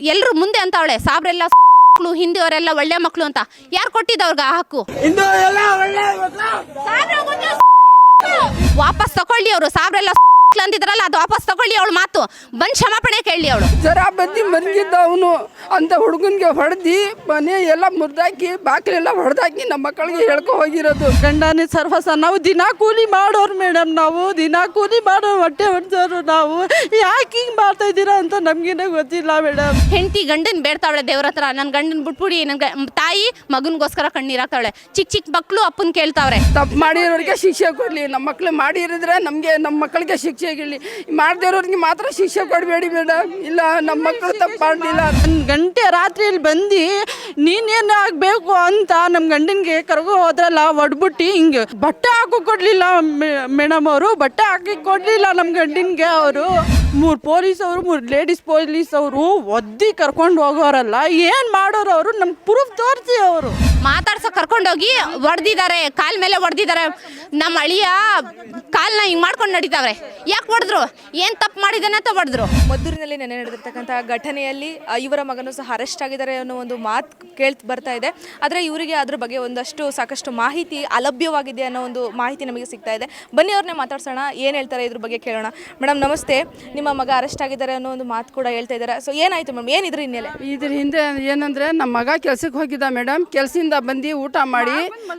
ಎಲ್ರು ಮುಂದೆ ಅಂತವಳೆ. ಸಾಬ್ರೆಲ್ಲ ಮಕ್ಕಳು ಹಿಂದಿಯವರೆಲ್ಲ ಒಳ್ಳೆ ಮಕ್ಕಳು ಅಂತ. ಯಾರು ಕೊಟ್ಟಿದ್ದವ್ರಿಗೆ ಆ ಹಕ್ಕು? ವಾಪಸ್ ತಕೊಳ್ಳಿ ಅವರು. ಸಾಬ್ರೆಲ್ಲ ಅಂದಿದ್ರಲ್ಲ ಅದು ವಾಪಸ್ ತಗೊಳ್ಳಿ ಅವಳು ಮಾತು. ಬಂದು ಕ್ಷಮಾಪಣೆ ಕೇಳಿ ಅವಳು. ಜರ ಬದ್ದಿ ಮನ್ಗಿದ್ದ ಅವನು. ಅಂತ ಹುಡುಗನ್ಗೆ ಹೊಡೆದಿ ಮನೆ ಎಲ್ಲ ಮುರಿದಾಕಿ ಬಾಗಿಲೆಲ್ಲ ಹೊಡೆದಾಕಿ ನಮ್ಮ ಮಕ್ಕಳಿಗೆ ಹೇಳ್ಕೊ ಹೋಗಿರೋದು. ಗಂಡನೇ ಸರ್ವಸ ನಾವು ದಿನ ಕೂಲಿ ಮಾಡೋರು ಮೇಡಮ್ ನಾವು ದಿನ ಕೂಲಿ ಮಾಡೋ ಹೊಟ್ಟೆ ಹೊಡ್ಸೋರು ನಾವು. ಯಾಕೆ ಹಿಂಗೆ ಮಾಡ್ತಾ ಇದ್ದೀರಾ ಅಂತ ನಮಗೇನೆ ಗೊತ್ತಿಲ್ಲ ಮೇಡಮ್. ಹೆಂಡತಿ ಗಂಡನ್ ಬೇಡ್ತಾವಳೆ ದೇವ್ರ ಹತ್ರ. ನನ್ನ ಗಂಡನ್ ಬಿಟ್ಬಿಡಿ ನನ್ನ ತಾಯಿ ಮಗನ್ಗೋಸ್ಕರ ಕಣ್ಣೀರಾಗ್ತಾವಳೆ. ಚಿಕ್ಕ ಚಿಕ್ಕ ಮಕ್ಕಳು ಅಪ್ಪನ್ ಕೇಳ್ತಾವ್ರೆ. ತಪ್ಪು ಮಾಡಿರೋರಿಗೆ ಶಿಕ್ಷೆ ಕೊಡಲಿ. ನಮ್ಮ ಮಕ್ಳು ಮಾಡಿರಿದ್ರೆ ನಮಗೆ ನಮ್ಮ ಮಕ್ಕಳಿಗೆ ಶಿಕ್ಷೆ ಗಿಳಿ ಮಾಡದಿರೋರಿಗೆ ಮಾತ್ರ ಶಿಕ್ಷೆ ಕೊಡಬೇಡಿ ಮೇಡಮ್. ಇಲ್ಲ, ನಮ್ಮ ಮಕ್ಕಳು ತಪ್ಪು ಮಾಡಲಿಲ್ಲ. ಒಂದು ಗಂಟೆ ರಾತ್ರಿಯಲ್ಲಿ ಬಂದು ನೀನೇನು ಆಗಬೇಕು ಅಂತ ನಮ್ಮ ಗಂಡನಿಗೆ ಕರ್ಗೋ ಹೋದ್ರಲ್ಲ, ಒಡ್ಬಿಟ್ಟು ಹಿಂಗೆ ಬಟ್ಟೆ ಹಾಕೋ ಕೊಡಲಿಲ್ಲ ಮೇಡಮ್ ಅವರು, ಬಟ್ಟೆ ಹಾಕಿ ಕೊಡಲಿಲ್ಲ ನಮ್ಮ ಗಂಡನಿಗೆ ಅವರು. ಮೂರು ಪೊಲೀಸ್ ಅವರು ಮೂರು ಲೇಡೀಸ್ ಪೊಲೀಸ್ ಅವರು ಒದ್ದಿ ಕರ್ಕೊಂಡು ಹೋಗೋರಲ್ಲ. ಏನು ಮಾಡೋರು ಅವರು? ನಮ್ಗೆ ಪ್ರೂಫ್ ತೋರಿಸಿ ಅವರು. ಮಾತಾಡ್ಸೋ ಕರ್ಕೊಂಡೋಗಿ ಹೊಡೆದಿದ್ದಾರೆ ಕಾಲ್ ಮೇಲೆ ಹೊಡೆದಿದ್ದಾರೆ ನಮ್ಮ ಅಳಿಯ ಕಾಲ್ನ ಹಿಂಗ್ ಮಾಡ್ಕೊಂಡು ನಡೀತಾವ್ರೆ. ಯಾಕೆ ಹೊಡೆದ್ರು ಏನ್ ತಪ್ಪು ಮಾಡಿದಾನೆ ಅಂತ ಹೊಡೆದ್ರು ಮದ್ದೂರಿನಲ್ಲಿ ನೆನೆ ನಡೆದಿರ್ತಕ್ಕಂತಹ ಘಟನೆಯಲ್ಲಿ ಆ, ಇವರ ಮಗನು ಸಹ ಅರೆಸ್ಟ್ ಆಗಿದ್ದಾರೆ ಅನ್ನೋ ಒಂದು ಮಾತು ಕೇಳ್ತ ಬರ್ತಾ ಇದೆ. ಆದರೆ ಇವರಿಗೆ ಅದ್ರ ಬಗ್ಗೆ ಒಂದಷ್ಟು ಸಾಕಷ್ಟು ಮಾಹಿತಿ ಅಲಭ್ಯವಾಗಿದೆ ಅನ್ನೋ ಒಂದು ಮಾಹಿತಿ ನಮಗೆ ಸಿಗ್ತಾ ಇದೆ. ಬನ್ನಿ ಅವ್ರನ್ನೇ ಮಾತಾಡ್ಸೋಣ. ಏನು ಹೇಳ್ತಾರೆ ಇದ್ರ ಬಗ್ಗೆ ಕೇಳೋಣ. ಮೇಡಮ್ ನಮಸ್ತೆ. ನಿಮ್ಮ ಮಗ ಅರೆಸ್ಟ್ ಆಗಿದ್ದಾರೆ ಅನ್ನೋ ಒಂದು ಮಾತು ಕೂಡ ಹೇಳ್ತಾ ಇದ್ದಾರೆ. ಸೊ ಏನಾಯ್ತು ಮ್ಯಾಮ್ ಏನಿದ್ರು ಹಿನ್ನೆಲೆ? ಇದ್ರ ಹಿಂದೆ ಏನಂದ್ರೆ ನಮ್ಮ ಮಗ ಕೆಲ್ಸಕ್ಕೆ ಹೋಗಿದ್ದ ಮೇಡಮ್ ಕೆಲ್ಸದಿಂದ ಬಂದು ಊಟ ಮಾಡಿ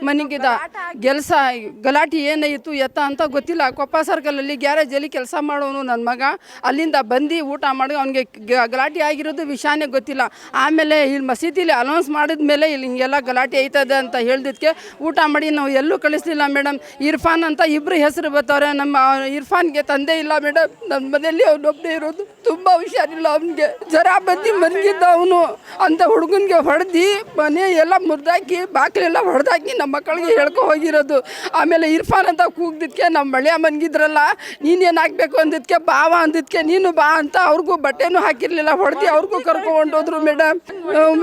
ಮನೆಗಿದ್ದ ಕೆಲಸ ಗಲಾಟೆ ಏನಾಯಿತು ಎತ್ತ ಅಂತ ಗೊತ್ತಿಲ್ಲ. ಕೊಪ್ಪ ಸರ್ಕಲಲ್ಲಿ ಗ್ಯಾರೇಜಲ್ಲಿ ಕೆಲಸ ಮಾಡೋನು ನನ್ನ ಮಗ. ಅಲ್ಲಿಂದ ಬಂದು ಊಟ ಮಾಡಿ ಅವನಿಗೆ ಗಲಾಟೆ ಆಗಿರೋದು ವಿಷಯನೇ ಗೊತ್ತಿಲ್ಲ. ಆಮೇಲೆ ಇಲ್ಲಿ ಮಸೀದಿಲಿ ಅನೌನ್ಸ್ ಮಾಡಿದ ಮೇಲೆ ಇಲ್ಲಿ ಹಿಂಗೆಲ್ಲ ಗಲಾಟೆ ಐತದೆ ಅಂತ ಹೇಳಿದಕ್ಕೆ ಊಟ ಮಾಡಿ ನಾವು ಎಲ್ಲೂ ಕಳಿಸ್ಲಿಲ್ಲ ಮೇಡಮ್ ಇರ್ಫಾನ್ ಅಂತ ಇಬ್ಬರು ಹೆಸರು ಬರ್ತಾರೆ ನಮ್ಮ ಇರ್ಫಾನ್ಗೆ ತಂದೆ ಇಲ್ಲ ಮೇಡಮ್ ನಮ್ಮ ಮನೆಯಲ್ಲಿ ಅವನೊಬ್ಬನೇ ಇರೋದು ತುಂಬ ಹುಷಾರಿಲ್ಲ ಅವನಿಗೆ. ಜರ ಬಂದು ಮನ್ಗಿದ್ದ ಅವನು. ಅಂತ ಹುಡುಗನಿಗೆ ಹೊಡೆದು, ಮನೆ ಎಲ್ಲ ಮುರಿದಾಕಿ ಬಾಗಿಲೆಲ್ಲ ಹೊಡೆದಾಕಿ ನಮ್ಮ ಮಕ್ಕಳಿಗೆ ಹೇಳ್ಕೊ ಹೋಗಿರೋದು. ಆಮೇಲೆ ಇರ್ಫಾನ್ ಅಂತ ಕೂಗ್ದಿದ್ಕೆ ನಮ್ಮ ಮಳೆಯ ಮನ್ಗಿದ್ರಲ್ಲ ನೀನೇನು ಹಾಕ್ಬೇಕು ಅಂದಿದ್ಕೆ ಬಾವ ಅಂದಿದ್ಕೆ ನೀನು ಬಾ ಅಂತ ಅವ್ರಿಗೂ ಬಟ್ಟೆನೂ ಹಾಕಿರಲಿಲ್ಲ. ಹೊಡೆದು ಅವ್ರಿಗೂ ಕರ್ಕೊಂಡೋದ್ರು ಮೇಡಮ್.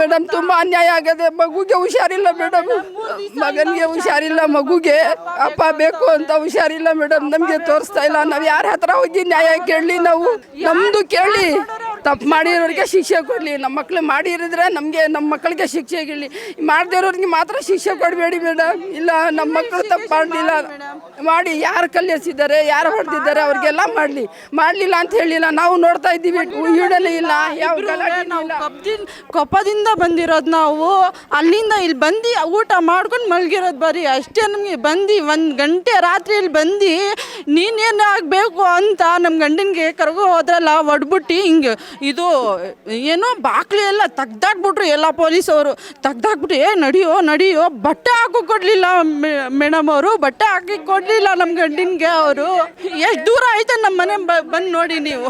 ಮೇಡಮ್ ತುಂಬ ಅನ್ಯಾಯ ಆಗದೆ ಮಗುಗೆ ಹುಷಾರಿಲ್ಲ ಮೇಡಮ್. ಮಗನಿಗೆ ಹುಷಾರಿಲ್ಲ ಮಗುಗೆ. ಅಪ್ಪ ಬೇಕು ಅಂತ ಹುಷಾರಿಲ್ಲ ಮೇಡಮ್. ನಮಗೆ ತೋರಿಸ್ತಾ ಇಲ್ಲ. ನಾವು ಯಾರ ಹತ್ರ ಹೋಗಿ ನ್ಯಾಯ ಕೇಳಲಿ, ನಾವು ನಮ್ಮದು ಕೇಳಿ. ತಪ್ಪು ಮಾಡಿರೋರಿಗೆ ಶಿಕ್ಷೆ ಕೊಡಲಿ. ನಮ್ಮ ಮಕ್ಳು ಮಾಡಿರಿದ್ರೆ ನಮಗೆ ನಮ್ಮ ಮಕ್ಕಳಿಗೆ ಶಿಕ್ಷೆ ಗಿಳಿ ಮಾಡದಿರೋರಿಗೆ ಮಾತ್ರ ಶಿಕ್ಷೆ ಕೊಡಬೇಡಿ ಮೇಡಮ್. ಇಲ್ಲ ನಮ್ಮ ಮಕ್ಕಳು ತಪ್ಪು ಮಾಡಲಿಲ್ಲ ಮಾಡಿ ಯಾರು ಕಲ್ಲೆಸಿದ್ದಾರೆ ಯಾರು ಹೊಡೆದಿದ್ದಾರೆ ಅವ್ರಿಗೆಲ್ಲ ಮಾಡಲಿ. ಮಾಡಲಿಲ್ಲ ಅಂತ ಹೇಳಿಲ್ಲ. ನಾವು ನೋಡ್ತಾ ಇದ್ದೀವಿ. ಈಡಲೇ ಇಲ್ಲ ಯಾವ ನಾವು ಕೊಪ್ಪದಿಂದ ಬಂದಿರೋದು ನಾವು. ಅಲ್ಲಿಂದ ಇಲ್ಲಿ ಬಂದು ಊಟ ಮಾಡ್ಕೊಂಡು ಮಲಗಿರೋದು ಬರೀ ಅಷ್ಟೇ ನಮಗೆ. ಬಂದು ಒಂದು ಗಂಟೆ ರಾತ್ರಿಯಲ್ಲಿ ಬಂದು ನೀನೇನು ಆಗಬೇಕು ಅಂತ ನಮ್ಮ ಗಂಡನಿಗೆ ಕರ್ಗೋ ಹೋದ್ರಲ್ಲ ಒಡ್ಬಿಟ್ಟು ಹಿಂಗೆ ಇದು ಏನೋ ಬಾಕ್ಲಿ ಎಲ್ಲ ತೆಗ್ದಾಕ್ಬಿಟ್ರು ಎಲ್ಲ ಪೊಲೀಸವರು. ತೆಗ್ದಾಕ್ಬಿಟ್ಟು ಏ ನಡಿಯೋ ನಡಿಯೋ ಬಟ್ಟೆ ಹಾಕಿ ಕೊಡಲಿಲ್ಲ ಮೇಡಮ್ ಅವರು ಬಟ್ಟೆ ಹಾಕಿ ಕೊಡಲಿಲ್ಲ ನಮ್ಮ ಗಂಡಿನಿಗೆ ಅವರು. ಎಷ್ಟು ದೂರ ಆಯ್ತು ನಮ್ಮ ಮನೆ ಬಂದು ನೋಡಿ ನೀವು.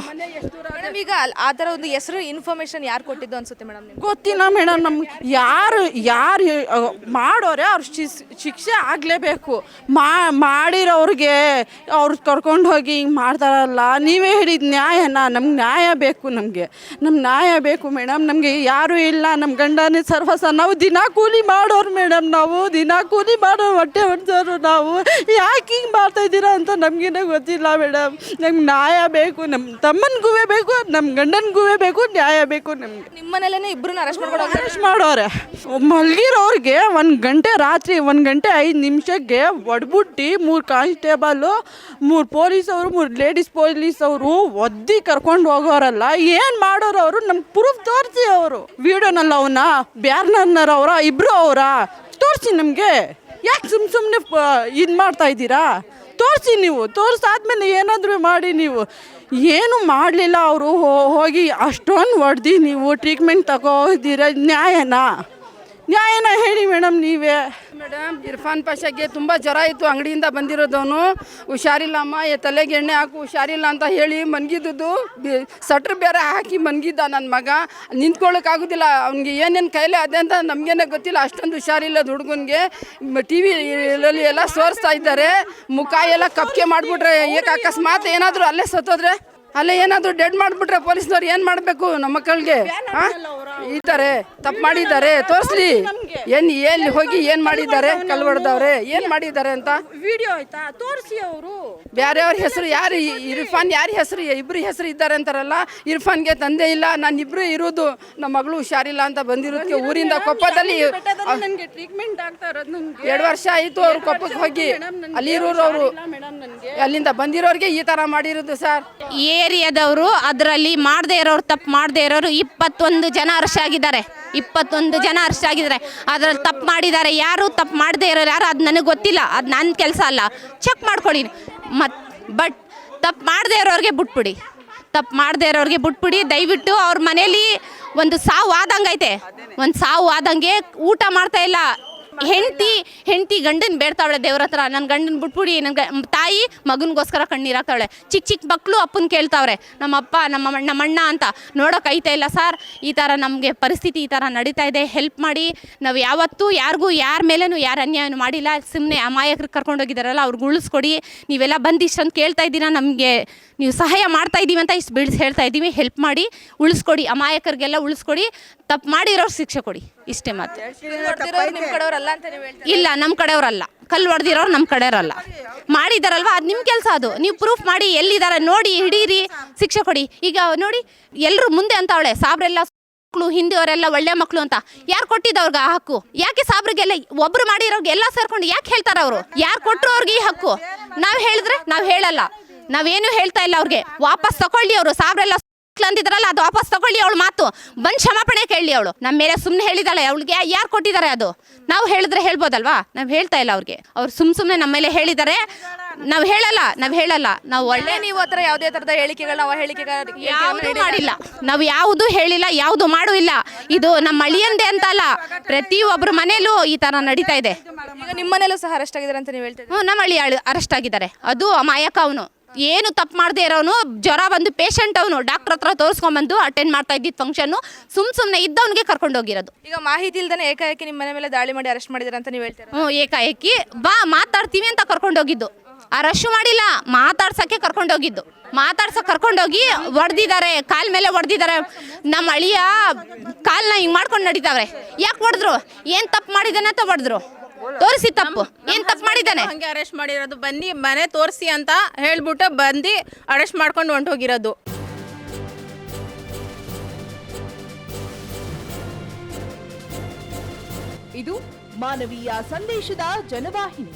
ಮೇಡಮ್ ಈಗ ಆ ಥರ ಒಂದು ಹೆಸರು ಇನ್ಫಾರ್ಮೇಶನ್ ಯಾರು ಕೊಟ್ಟಿದ್ದು ಅನ್ಸುತ್ತೆ ಮೇಡಮ್ ಗೊತ್ತಿಲ್ಲ ಮೇಡಮ್ ನಮ್ಗೆ ಯಾರು ಯಾರು ಮಾಡೋರೆ ಅವ್ರ ಶಿಕ್ಷೆ ಆಗಲೇಬೇಕು. ಮಾ ಮಾಡಿರೋರಿಗೆ ಅವ್ರು ಕರ್ಕೊಂಡು ಹೋಗಿ ಹಿಂಗೆ ಮಾಡ್ತಾರಲ್ಲ ನೀವೇ ಹೇಳಿದ ನ್ಯಾಯನ? ನಮ್ಗೆ ನ್ಯಾಯ ಬೇಕು ನಮಗೆ. ನಮ್ಗೆ. ನ್ಯಾಯ ಬೇಕು ಮೇಡಮ್ ನಮಗೆ ಯಾರೂ ಇಲ್ಲ ನಮ್ಮ ಗಂಡನೇ ಸರ್ವಸ ನಾವು ದಿನ ಕೂಲಿ ಮಾಡೋರು ಮೇಡಮ್ ನಾವು ದಿನ ಕೂಲಿ ಮಾಡೋರು ಹೊಟ್ಟೆ ಹೊಡ್ಸೋರು ನಾವು. ಯಾಕೆ ಹಿಂಗೆ ಮಾಡ್ತಾ ಇದ್ದೀರಾ ಅಂತ ನಮಗೇನೆ ಗೊತ್ತಿಲ್ಲ ಮೇಡಮ್. ನಮ್ಗೆ ನ್ಯಾಯ ಬೇಕು ನಮ್ಮ ತಮ್ಮನಿಗೂ ಬೇಕು ನಮ್ಮ ಗಂಡನಿಗೂ ಬೇಕು ನ್ಯಾಯ ಬೇಕು ನಮಗೆ. ನಿಮ್ಮ ಮನೇಲೇ ಇಬ್ಬರನ್ನ ಅರೆಸ್ಟ್ ಮಾಡ್ಕೊಂಡು ಅರೆಸ್ಟ್ ಮಾಡೋರೆ. ಮಲಗಿರೋರಿಗೆ ಒಂದು ಗಂಟೆ ರಾತ್ರಿ ಒಂದು ಗಂಟೆ ಐದು ನಿಮಿಷಕ್ಕೆ ಒಡ್ಬುಟ್ಟಿ ಮೂರು ಕಾನ್ಸ್ಟೇಬಲು ಮೂರು ಪೊಲೀಸವರು ಮೂರು ಲೇಡೀಸ್ ಪೊಲೀಸವರು ಒದ್ದಿ ಕರ್ಕೊಂಡು ಹೋಗೋರಲ್ಲ ಏನು ಮಾಡೋರು ಅವರು? ನಮ್ಗೆ ಪ್ರೂಫ್ ತೋರಿಸಿ ಅವರು. ವಿಡಿಯೋನಲ್ಲಿ ಅವನ ಬ್ಯಾರ್ನರ್ನರ್ ಅವರ, ಇಬ್ರು ಅವರ. ತೋರಿಸಿ ನಮಗೆ. ಯಾಕೆ ಸುಮ್ ಸುಮ್ಮನೆ ಇದು ಮಾಡ್ತಾ ಇದ್ದೀರಾ? ತೋರಿಸಿ ನೀವು. ತೋರಿಸಾದ್ಮೇಲೆ ಏನಾದರೂ ಮಾಡಿ ನೀವು. ಏನು ಮಾಡಲಿಲ್ಲ ಅವರು. ಹೋಗಿ ಅಷ್ಟೊಂದು ಹೊಡೆದು ನೀವು. ಟ್ರೀಟ್ಮೆಂಟ್ ತಗೋದಿರ ನ್ಯಾಯನಾ. ನ್ಯಾಯನ ಹೇಳಿ ಮೇಡಮ್ ನೀವೇ. ಮೇಡಮ್, ಇರ್ಫಾನ್ ಪಾಷಾಗೆ ತುಂಬ ಜ್ವರ ಇತ್ತು, ಅಂಗಡಿಯಿಂದ ಬಂದಿರೋದವನು. ಹುಷಾರಿಲ್ಲ ಅಮ್ಮ ಏ ತಲೆಗೆ ಎಣ್ಣೆ ಹಾಕು, ಹುಷಾರಿಲ್ಲ ಅಂತ ಹೇಳಿ ಮನ್ಗಿದ್ದು ಸಟ್ರ್ ಬೇರೆ ಹಾಕಿ ಮನ್ಗಿದ್ದ ನನ್ನ ಮಗ. ನಿಂತ್ಕೊಳ್ಳೋಕ್ಕಾಗೋದಿಲ್ಲ ಅವ್ನಿಗೆ ಏನೇನು ಕೈಲೆ ಅದೇ ಅಂತ ನಮಗೇನೆ ಗೊತ್ತಿಲ್ಲ, ಅಷ್ಟೊಂದು ಹುಷಾರಿಲ್ಲ ಹುಡುಗನಿಗೆ. ಟಿ ವಿಯಲ್ಲಿ ಎಲ್ಲ ಸೋರಿಸ್ತಾ ಇದ್ದಾರೆ. ಮುಖ ಎಲ್ಲ ಕಪ್ಕೆ ಮಾಡಿಬಿಟ್ರೆ ಏಕ ಅಕಸ್ಮಾತ್ ಏನಾದರೂ ಅಲ್ಲೇ ಸತ್ತೋದ್ರೆ? ಅಲ್ಲೇ ಏನಾದರೂ ಡೆಡ್ ಮಾಡಿಬಿಟ್ರೆ ಪೊಲೀಸ್ನವ್ರು ಏನು ಮಾಡಬೇಕು ನಮ್ಮ ಮಕ್ಕಳಿಗೆ? ಇದ್ದಾರೆ ತಪ್ಪು ಮಾಡಿದ್ದಾರೆ. ತೋರಿಸ್ಲಿ. ಏನು ಎಲ್ಲಿ ಹೋಗಿ ಏನು ಮಾಡಿದ್ದಾರೆ? ಕಲ್ವಡ್ದವ್ರೆ ಏನು ಮಾಡಿದ್ದಾರೆ ಅಂತ? ವಿಡಿಯೋ ಆಯ್ತಾ? ತೋರಿಸಿ ಅವರು. ಬೇರೆಯವ್ರ ಹೆಸರು ಯಾರು? ಇರ್ಫಾನ್ ಯಾರ ಹೆಸರು? ಇಬ್ರು ಹೆಸರು ಇದ್ದಾರೆ ಅಂತಾರಲ್ಲ? ಇರ್ಫಾನ್ಗೆ ತಂದೆ ಇಲ್ಲ. ನಾನು ಇಬ್ರು ಇರೋದು ನಮ್ಮ ಮಗಳು ಹುಷಾರಿಲ್ಲ ಅಂತ ಬಂದಿರೋದಕ್ಕೆ ಊರಿಂದ ಕೊಪ್ಪದಲ್ಲಿ ನನಗೆ ಟ್ರೀಟ್ಮೆಂಟ್ ಆಗ್ತಾ ಇರೋದು ಎರಡು ವರ್ಷ ಆಯಿತು ಅವ್ರು ಕೊಪ್ಪಕ್ಕೆ ಹೋಗಿ. ಅಲ್ಲಿ ಇರೋರು ಅವರು. ಅಲ್ಲಿಂದ ಬಂದಿರೋರಿಗೆ ಈ ಥರ ಮಾಡಿರೋದು ಸರ್. ಏರಿಯಾದವರು ಅದರಲ್ಲಿ ಮಾಡದೇ ಇರೋರು, ತಪ್ಪು ಮಾಡದೇ ಇರೋರು ಇಪ್ಪತ್ತೊಂದು ಜನ ಅರ್ಷ ಆಗಿದ್ದಾರೆ. ಇಪ್ಪತ್ತೊಂದು ಜನ ಅರ್ಷ ಆಗಿದ್ದಾರೆ. ಅದರಲ್ಲಿ ತಪ್ಪು ಮಾಡಿದ್ದಾರೆ. ಯಾರು ತಪ್ಪು ಮಾಡದೇ ಇರೋರು ಯಾರು ಅದು ನನಗೆ ಗೊತ್ತಿಲ್ಲ. ಅದು ನನ್ನ ಕೆಲಸ ಅಲ್ಲ. ಚೆಕ್ ಮಾಡ್ಕೊಳ್ಳಿ. ಮತ್ತು ಬಟ್ ತಪ್ಪು ಮಾಡದೇ ಇರೋರಿಗೆ ಬಿಟ್ಬಿಡಿ. ತಪ್ಪು ಮಾಡದೇ ಇರೋರಿಗೆ ಬಿಟ್ಬಿಡಿ. ದಯವಿಟ್ಟು ಅವ್ರ ಮನೇಲಿ ಒಂದು ಸಾವು ಆದಂಗೈತೆ. ಒಂದು ಸಾವು ಆದಂಗೆ ಊಟ ಮಾಡ್ತಾ ಇಲ್ಲ. ಹೆಂಡತಿ ಹೆಂಡತಿ ಗಂಡನ ಬೇಡ್ತಾವಳೆ ದೇವ್ರ ಹತ್ರ. ನನ್ನ ಗಂಡನ ಬಿಟ್ಬಿಡಿ ನನ್ನ ತಾಯಿ ಮಗನಿಗೋಸ್ಕರ ಕಣ್ಣೀರು ಹಾಕ್ತಾವಳೆ. ಚಿಕ್ಕ ಚಿಕ್ಕ ಮಕ್ಕಳು ಅಪ್ಪನ ಕೇಳ್ತಾವ್ರೆ. ನಮ್ಮ ಅಪ್ಪ ನಮ್ಮ ನಮ್ಮಣ್ಣ ಅಂತ. ನೋಡೋಕೆ ಐತಾ ಇಲ್ಲ ಸರ್. ಈ ಥರ ನಮಗೆ ಪರಿಸ್ಥಿತಿ ಈ ಥರ ನಡೀತಾ ಇದೆ. ಹೆಲ್ಪ್ ಮಾಡಿ. ನಾವು ಯಾವತ್ತೂ ಯಾರಿಗೂ ಯಾರ ಮೇಲೇನು ಯಾರು ಅನ್ಯಾಯನೂ ಮಾಡಿಲ್ಲ. ಸುಮ್ಮನೆ ಅಮಾಯಕರು ಕರ್ಕೊಂಡೋಗಿದ್ದಾರಲ್ಲ ಅವ್ರಿಗೆ ಉಳಿಸ್ಕೊಡಿ. ನೀವೆಲ್ಲ ಬಂದು ಇಷ್ಟೊಂದು ಕೇಳ್ತಾ ಇದ್ದೀರಾ? ನಮಗೆ ನೀವು ಸಹಾಯ ಮಾಡ್ತಾ ಇದ್ದೀವಿ ಅಂತ ಇಷ್ಟು ಬಿಡಿಸಿ ಹೇಳ್ತಾ ಇದ್ದೀವಿ ಹೆಲ್ಪ್ ಮಾಡಿ, ಉಳಿಸ್ಕೊಡಿ. ಅಮಾಯಕರಿಗೆಲ್ಲ ಉಳಿಸ್ಕೊಡಿ. ತಪ್ಪು ಮಾಡಿರೋರು ಶಿಕ್ಷೆ ಕೊಡಿ. ಇಷ್ಟೇ ಮಾತು. ಹೊಡ್ದಿರೋರು ನಿಮ್ಮ ಕಡೆಯವರಲ್ಲ ಅಂತ ನೀವು ಹೇಳ್ತೀರಾ ಇಲ್ಲ ನಮ್ಮ ಕಡೆಯವರಲ್ಲ. ಕಲ್ಲು ಹೊಡೆದಿರೋರು ನಮ್ಮ ಕಡೆಯವರಲ್ಲ. ಮಾಡಿದಾರಲ್ವಾ? ಅದು ನಿಮ್ಮ ಕೆಲಸ ಅದು. ನೀವು ಪ್ರೂಫ್ ಮಾಡಿ ಎಲ್ಲಿದ್ದಾರೆ ನೋಡಿ ಹಿಡೀರಿ ಶಿಕ್ಷೆ ಕೊಡಿ. ಈಗ ನೋಡಿ ಎಲ್ಲರೂ ಮುಂದೆ ಅಂತವಳೆ ಸಾಬ್ರೆಲ್ಲ ಮಕ್ಕಳು ಹಿಂದಿಯವರೆಲ್ಲ ಒಳ್ಳೆ ಮಕ್ಕಳು ಅಂತ. ಯಾರು ಕೊಟ್ಟಿದ್ದವ್ರಿಗೆ ಆ ಹಕ್ಕು? ಯಾಕೆ ಸಾಬ್ರಿಗೆಲ್ಲ ಒಬ್ರು ಮಾಡಿರೋರ್ಗೆ ಎಲ್ಲ ಸೇರ್ಕೊಂಡು ಯಾಕೆ ಹೇಳ್ತಾರೆ ಅವರು? ಯಾರು ಕೊಟ್ಟರು ಅವ್ರಿಗೆ ಈ ಹಕ್ಕು? ನಾವು ಹೇಳಿದ್ರೆ ನಾವು ಹೇಳಲ್ಲ. ನಾವೇನು ಹೇಳ್ತಾ ಇಲ್ಲ ಅವ್ರಿಗೆ. ವಾಪಸ್ ತಗೊಳ್ಳಿ ಅವರು. ಸಾಬ್ರೆಲ್ಲ ಅಂದಿದ್ರಲ್ಲ ಅದು ವಾಪಸ್ ತಗೊಳ್ಳಿ ಅವಳು ಮಾತು. ಬಂದು ಕ್ಷಮಾಪಣೆ ಕೇಳಿ ಅವಳು. ನಮ್ಮ ಮೇಲೆ ಸುಮ್ಮನೆ ಹೇಳಿದಾಳೆ ಅವಳಿಗೆ ಯಾರು ಕೊಟ್ಟಿದ್ದಾರೆ ಅದು? ನಾವು ಹೇಳಿದ್ರೆ ಹೇಳ್ಬೋದಲ್ವಾ? ನಾವು ಹೇಳ್ತಾ ಇಲ್ಲ ಅವ್ರಿಗೆ. ಅವ್ರು ಸುಮ್ ಸುಮ್ಮನೆ ನಮ್ಮ ಮೇಲೆ ಹೇಳಿದ್ದಾರೆ ನಾವು ಹೇಳಲ್ಲ ನಾವು ಹೇಳಲ್ಲ. ನಾವು ಒಳ್ಳೆ ನೀವು ಹತ್ರ ಯಾವುದೇ ಥರದ ಅವ ಹೇಳಿಕೆಗಳ ಯಾವುದು ಮಾಡಿಲ್ಲ. ನಾವು ಯಾವುದು ಹೇಳಿಲ್ಲ ಯಾವುದು ಮಾಡೂ ಇಲ್ಲ. ಇದು ನಮ್ಮ ಅಳಿಯಂದೆ ಅಂತ ಅಲ್ಲ ಪ್ರತಿಯೊಬ್ಬರ ಮನೇಲೂ ಈ ತರ ನಡೀತಾ ಇದೆ. ಈಗ ನಿಮ್ಮ ಮನೇಲೂ ಸಹ ಅರೆಸ್ಟ್ ಆಗಿದ್ದಾರೆ ಅಂತ ನೀವು ಹೇಳ್ತೀವಿ ಹ್ಞೂ ನಮ್ಮ ಹಳ್ಳಿ ಅರೆಸ್ಟ್ ಆಗಿದ್ದಾರೆ. ಅದು ಮಾಯಕ ಅವನು. ಏನು ತಪ್ಪು ಮಾಡದೇ ಇರೋನು ಜ್ವರ ಬಂದು ಪೇಷಂಟ್ ಅವನು ಡಾಕ್ಟರ್ ಹತ್ರ ತೋರಿಸ್ಕೊಂಬಂದು ಅಟೆಂಡ್ ಮಾಡ್ತಾ ಇದ್ದಿದ್ದು ಫಂಕ್ಷನ್ನು ಸುಮ್ ಸುಮ್ಮನೆ ಇದ್ದವನಿಗೆ ಕರ್ಕೊಂಡೋಗಿರೋದು ಈಗ ಮಾಹಿತಿ ಇಲ್ದೇ ಏಕಾಏಕಿ ನಿಮ್ಮ ಮನೆ ಮೇಲೆ ದಾಳಿ ಮಾಡಿ ಅರೆಸ್ಟ್ ಮಾಡಿದಾರೆ ಅಂತ ನೀವು ಹೇಳ್ತೀರಾ? ಹ್ಞೂ ಏಕಾಏಕಿ ಬಾ ಮಾತಾಡ್ತೀವಿ ಅಂತ ಕರ್ಕೊಂಡೋಗಿದ್ದು ಅರೆಸ್ಟ್ ಮಾಡಿಲ್ಲ ಮಾತಾಡ್ಸಕ್ಕೆ ಕರ್ಕೊಂಡೋಗಿದ್ದು ಮಾತಾಡ್ಸೋಕೆ ಕರ್ಕೊಂಡೋಗಿ ಹೊಡೆದಿದ್ದಾರೆ ಕಾಲ್ ಮೇಲೆ ಹೊಡೆದಿದ್ದಾರೆ ನಮ್ಮ ಅಳಿಯ ಕಾಲ್ನ ಹಿಂಗೆ ಮಾಡ್ಕೊಂಡು ನಡೀತಾವ್ರೆ. ಯಾಕೆ ಹೊಡೆದ್ರು ಏನು ತಪ್ಪು ಮಾಡಿದಾನೆ ಅಂತ ಹೊಡೆದ್ರು ತೋರಿಸಿ ತಪ್ಪು. ಏನು ತಪ್ಪು ಮಾಡಿದ್ದಾನೆ? ಹಂಗೆ ಅರೆಸ್ಟ್ ಮಾಡಿರೋದು. ಬನ್ನಿ ಮನೆ ತೋರಿಸಿ ಅಂತ ಹೇಳ್ಬಿಟ್ಟು ಬಂದು ಅರೆಸ್ಟ್ ಮಾಡ್ಕೊಂಡು ಹೊಂಟೋಗಿರೋದು. ಇದು ಮಾನವೀಯ ಸಂದೇಶದ ಜನವಾಹಿನಿ.